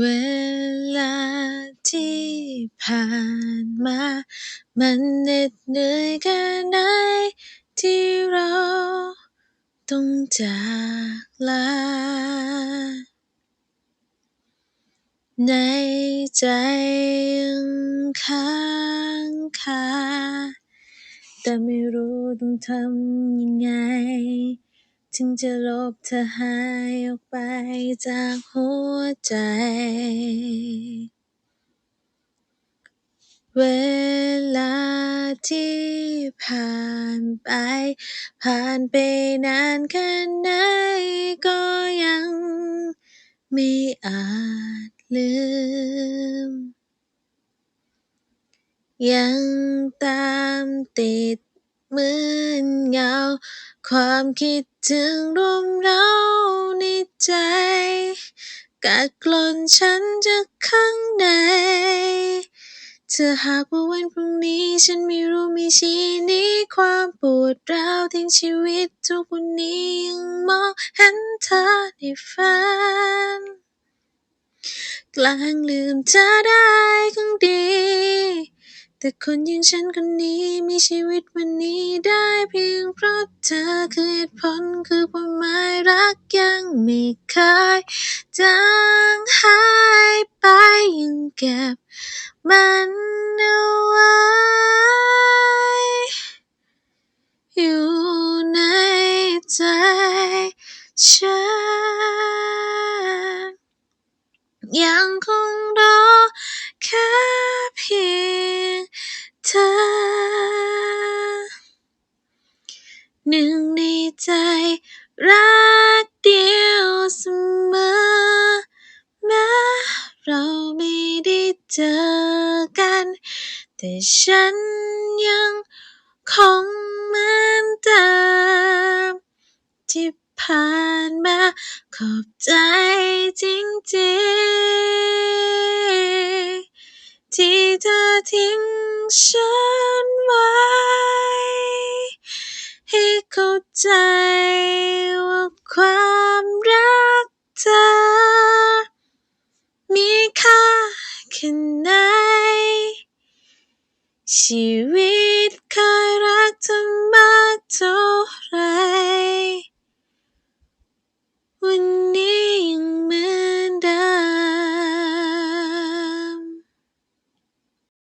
เวลาที่ผ่านมา มันเหน็ดเหนื่อยแค่ไหนที่เราต้องจากลา ในใจยังค้างคาแต่ไม่รู้ต้องทำยังไง ถึงจะลบเธอหายออกไปจากหัวใจ เวลาที่ผ่านไป ผ่านไปนานแค่ไหนก็ยังไม่อาจลืม ยังตามติด เหมือนเงา ความคิดถึงรุมเร้าในใจ กัดกร่อนฉันจากข้างใน ถ้าหากว่าวันพรุ่งนี้ฉันไม่รู้ไม่ชี้นี้ความปวดร้าวทั้งชีวิตทุกวันนี้ยังมองเห็นเธอในฝัน กล้งลืมเธอได้คงดี แต่คนอย่างฉันคนนี้มีชีวิตวันนี้ได้เพียงเพราะเธอคือเหตุผลคือความหมายรักยังไม่เคยจางหายไปยังเก็บมันเอาไว้อยู่ในใจฉันยังคงรอ แค่เพียงเธอ หนึ่งในใจรักเดียวเสมอแม้เราไม่ได้เจอกัน แต่ฉันยังคงเหมือนเดิมที่ผ่านมาขอบใจจริงๆ เธอทิ้งฉันไว้ ให้เข้าใจว่าความรักเธอ มีค่าแค่ไหน ชีวิตเคยรักเธอมากที่